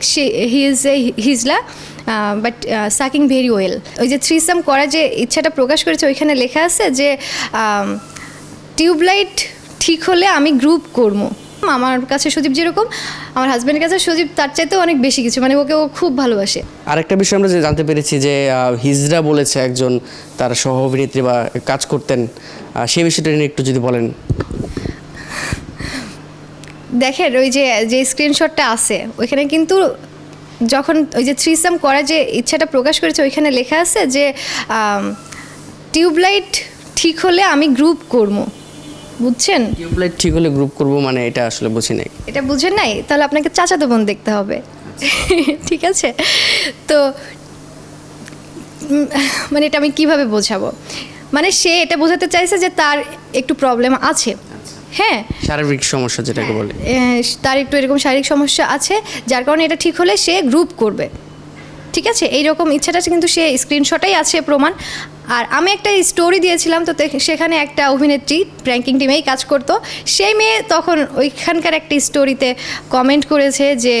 Say he is a হিজলা but sucking very well ওই যে থ্রিসাম করার যে ইচ্ছাটা প্রকাশ করেছে, ওইখানে লেখা আছে যে টিউবলাইট ঠিক হলে আমি গ্রুপ করব। আমার কাছে সজীব যেরকম, আমার হাজব্যান্ডের কাছে সজীব তার চাইতেও অনেক বেশি কিছু মানে ওকে ও খুব ভালোবাসে। আরেকটা বিষয় আমরা যে জানতে পেরেছি যে হিজরা বলেছে একজন তার সহ অভিনেত্রী বা কাজ করতেন সেই বিষয়টা নিয়ে একটু যদি বলেন। দেখেন ওই যে যে স্ক্রিনশটটা আছে ওইখানে কিন্তু যখন ওই যে থ্রিসাম করার যে ইচ্ছাটা প্রকাশ করেছে ওইখানে লেখা আছে যে টিউবলাইট ঠিক হলে আমি গ্রুপ করব। বুঝছেন? টিউবলাইট ঠিক হলে গ্রুপ করব মানে এটা আসলে বুঝি নাই। এটা বুঝেন নাই? তাহলে আপনাকে চাচাতো বোন দেখতে হবে। ঠিক আছে? তো মানে এটা আমি কীভাবে বোঝাবো? মানে সে এটা বোঝাতে চাইছে যে তার একটু প্রবলেম আছে। হ্যাঁ। শারীরিক সমস্যা যেটাকে বলে। তার একটু এরকম শারীরিক সমস্যা আছে যার কারণে এটা ঠিক হলে সে গ্রুপ করবে। ঠিক আছে? এইরকম ইচ্ছাটা কিন্তু সে স্ক্রিনশটাই আছে প্রমাণ। আর আমি একটা স্টোরি দিয়েছিলাম তো সেখানে একটা অভিনেত্রী প্র্যাঙ্কিং টিমেই কাজ করতো। সেই মেয়ে তখন ওইখানকার একটা স্টোরিতে কমেন্ট করেছে যে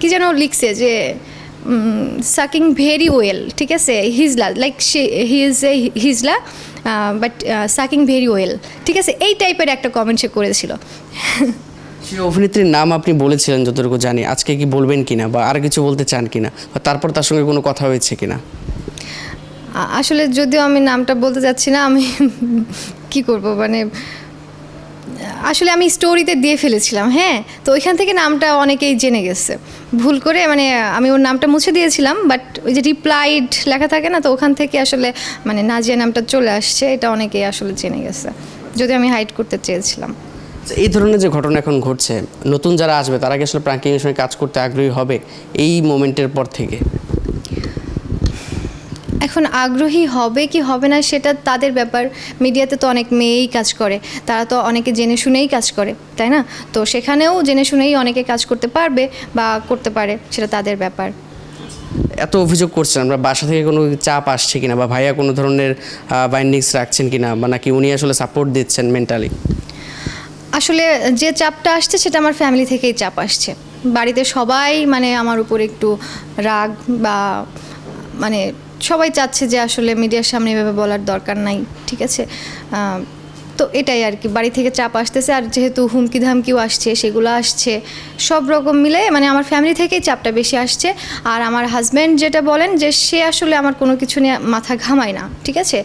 কি যেন লিখছে যে সাকিং ভেরি ওয়েল ঠিক আছে? Hizla like say he is a হিজলা বাট সাকিং ভেরি ওয়েল ঠিক আছে? এই টাইপের একটা কমেন্ট সে করেছিল। সেই অভিনেত্রীর নাম আপনি বলেছিলেন যতটুকু জানি। আজকে কি বলবেন কিনা বা আর কিছু বলতে চান কিনা? বা তারপর তার সঙ্গে কোনো কথা হয়েছে কিনা? না আসলে যদিও আমি নামটা বলতে যাচ্ছি না আমি কি করব? মানে আসলে আমি স্টোরিতে দিয়ে ফেলেছিলাম হ্যাঁ? তো ওইখান থেকে নামটা অনেকেই জেনে গেছে। ভুল করে মানে আমি ওর নামটা মুছে দিয়েছিলাম বাট ওই যে রিপ্লাইড লেখা থাকে না তো ওখান থেকে আসলে মানে নাজিয়া নামটা চলে আসছে এটা অনেকেই আসলে জেনে গেছে যদি আমি হাইড করতে চেয়েছিলাম। আচ্ছা, এই ধরনের যে ঘটনা এখন ঘটছে নতুন যারা আসবে তারা কি আসলে প্রাঙ্কিংয়ের সঙ্গে কাজ করতে আগ্রহী হবে এই মোমেন্টের পর থেকে? এখন আগ্রহী হবে কি হবে না সেটা তাদের ব্যাপার। মিডিয়াতে তো অনেক মেয়েই কাজ করে তারা তো অনেকে জেনে শুনেই কাজ করে তাই না? তো সেখানেও জেনে শুনেই অনেকে কাজ করতে পারবে বা করতে পারে সেটা তাদের ব্যাপার। এত অভিযোগ করছেন আমরা বাসা থেকে কোনো চাপ আসছে কিনা বা ভাইয়া কোনো ধরনের বাইন্ডিংস রাখছেন কিনা বা নাকি উনি আসলে সাপোর্ট দিচ্ছেন মেন্টালি আসলে যে চাপটা আসছে সেটা আমার ফ্যামিলি থেকেই চাপ আসছে। বাড়িতে সবাই মানে আমার উপর একটু রাগ বা মানে সবাই চাচ্ছে যে আসলে মিডিয়ার সামনে এভাবে বলার দরকার নাই, ঠিক আছে? তো এটাই আর কি। বাড়ি থেকে চাপ আসতেছে আর যেহেতু হুমকি ধামকিও আসছে, সেগুলো আসছে, সব রকম মিলে মানে আমার ফ্যামিলি থেকেই চাপটা বেশি আসছে। আর আমার হাজব্যান্ড যেটা বলেন যে সে আসলে আমার কোনো কিছু নিয়ে মাথা ঘামায় না, ঠিক আছে?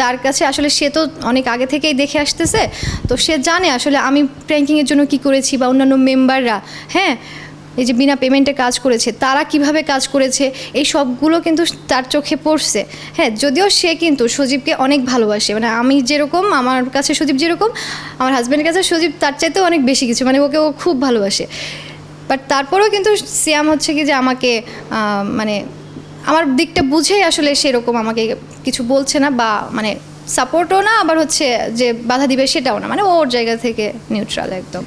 তার কাছে আসলে সে তো অনেক আগে থেকেই দেখে আসতেছে। তো সে জানে আসলে আমি প্র্যাঙ্কিংয়ের জন্য কি করেছি বা অন্যান্য মেম্বাররা হ্যাঁ? এই যে বিনা পেমেন্টে কাজ করেছে, তারা কীভাবে কাজ করেছে, এই সবগুলো কিন্তু তার চোখে পড়ছে। হ্যাঁ যদিও সে কিন্তু সজীবকে অনেক ভালোবাসে মানে আমি যেরকম, আমার কাছে সজীব যেরকম, আমার হাজব্যান্ডের কাছে সজীব তার চাইতেও অনেক বেশি কিছু মানে ওকে ও খুব ভালোবাসে। বাট তারপরেও কিন্তু সিয়াম হচ্ছে কি যে আমাকে মানে আমার দিকটা বুঝেই আসলে সেরকম আমাকে কিছু বলছে না, বা মানে সাপোর্টও না, আবার হচ্ছে যে বাধা দিবে সেটাও না মানে ওর জায়গা থেকে নিউট্রাল একদম।